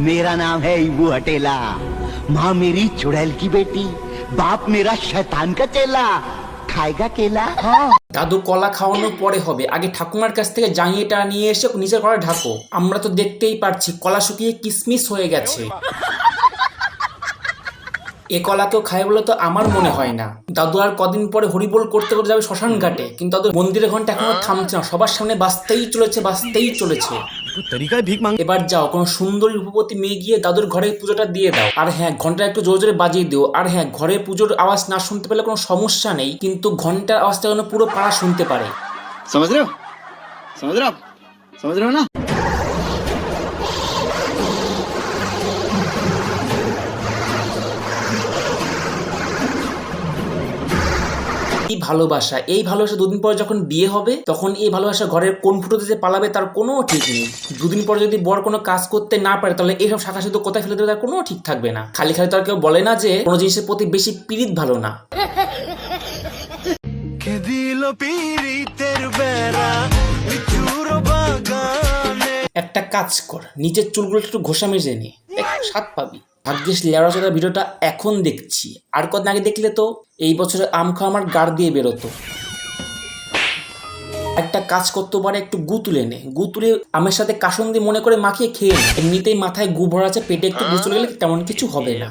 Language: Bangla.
मेरा नाम है इबू हटेला माँ मेरी चुड़ैल की बेटी बाप मेरा शैतान का चेला खाएगा केला দাদু কলা খাওয়ানোর পরে হবে আগে ঠাকুমার কাছ থেকে জাঙিয়েটা নিয়ে এসে নিচের কলা ঢাকো আমরা তো দেখতেই পারছি কলা শুকিয়ে কিসমিস হয়ে গেছে এ কলা কেউ খায় বলে তো আমার মনে হয় না দাদু আর কদিন পরে হরিবোল করতে করতে যাবে শ্মশান ঘাটে কিন্তু দাদু মন্দিরের ঘন্টা এখনো থামছে না সবার সামনে বাঁচতেই চলেছে বাঁচতেই চলেছে তরিকায় ভিক মাং এবার যাও কোন সুন্দরী রূপবতী মেয়ে গিয়ে দাদুর ঘরে পুজোটা দিয়ে দাও। আর হ্যাঁ ঘণ্টা একটু জোরে জোরে বাজিয়ে দিও। আর হ্যাঁ ঘরে পুজোর আওয়াজ না শুনতে পেলে কোনো সমস্যা নেই কিন্তু ঘণ্টার আওয়াজটা যেন পুরো পাড়া শুনতে পারে। সমাজ রাও? সমাজ না? এই ভালোবাসা এই ভালোবাসা দুদিন পরে যখন বিয়ে হবে তখন এই ভালোবাসা ঘরের কোন ফুটো দিতে পালাবে তার কোনো ঠিক নেই। দুদিন পরে যদি বর কোনো কাজ করতে না পারে তাহলে এইসব শাখা শুধু কোথায় ফেলে দেবে তার কোনো ঠিক থাকবে না। খালি খালি তো আর কেউ বলে না যে কোনো জিনিসের প্রতি বেশি পিরিত ভালো না। একটা কাজ কর নিচের চুলগুলো একটু ঘষা মেজে নে। দেখ স্বাদ পাবি। ভাগ্যিস লেয়ারা চলার ভিডিওটা এখন দেখছি। আর কদিন আগে দেখলে তো এই বছরে আম খাওয়া আমার গাড় দিয়ে বেরোতো। একটা কাজ করতে পারে একটু গু তুলে নে। গু তুলে আমের সাথে কাসন দিয়ে মনে করে মাখিয়ে খেয়ে নে। এমনিতেই মাথায় গু ভরা আছে পেটে একটু গু চলে গেলে তেমন কিছু হবে না।